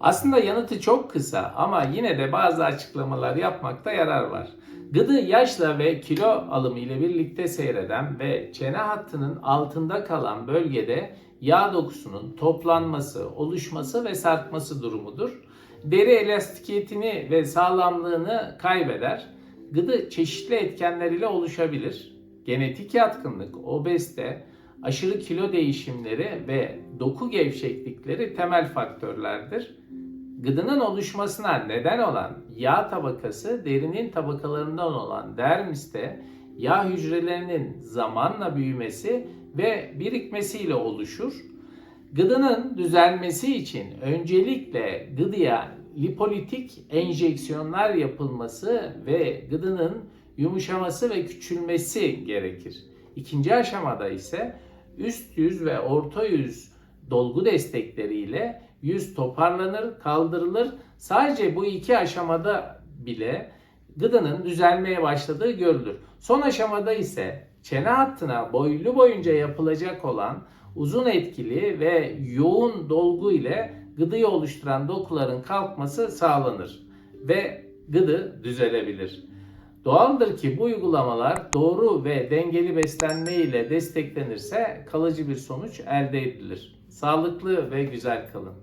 Aslında yanıtı çok kısa ama yine de bazı açıklamalar yapmakta yarar var. Gıdı yaşla ve kilo alımı ile birlikte seyreden ve çene hattının altında kalan bölgede yağ dokusunun toplanması, oluşması ve sarkması durumudur. Deri elastikiyetini ve sağlamlığını kaybeder. Gıdı çeşitli etkenler ile oluşabilir. Genetik yatkınlık, obezite, aşırı kilo değişimleri ve doku gevşeklikleri temel faktörlerdir. Gıdının oluşmasına neden olan yağ tabakası derinin tabakalarından olan dermiste yağ hücrelerinin zamanla büyümesi ve birikmesiyle oluşur. Gıdının düzelmesi için öncelikle gıdıya lipolitik enjeksiyonlar yapılması ve gıdının yumuşaması ve küçülmesi gerekir. İkinci aşamada ise üst yüz ve orta yüz dolgu destekleriyle yüz toparlanır, kaldırılır. Sadece bu iki aşamada bile gıdının düzelmeye başladığı görülür. Son aşamada ise çene hattına boylu boyunca yapılacak olan uzun etkili ve yoğun dolgu ile gıdıyı oluşturan dokuların kalkması sağlanır ve gıdı düzelebilir. Doğaldır ki bu uygulamalar doğru ve dengeli beslenme ile desteklenirse kalıcı bir sonuç elde edilir. Sağlıklı ve güzel kalın.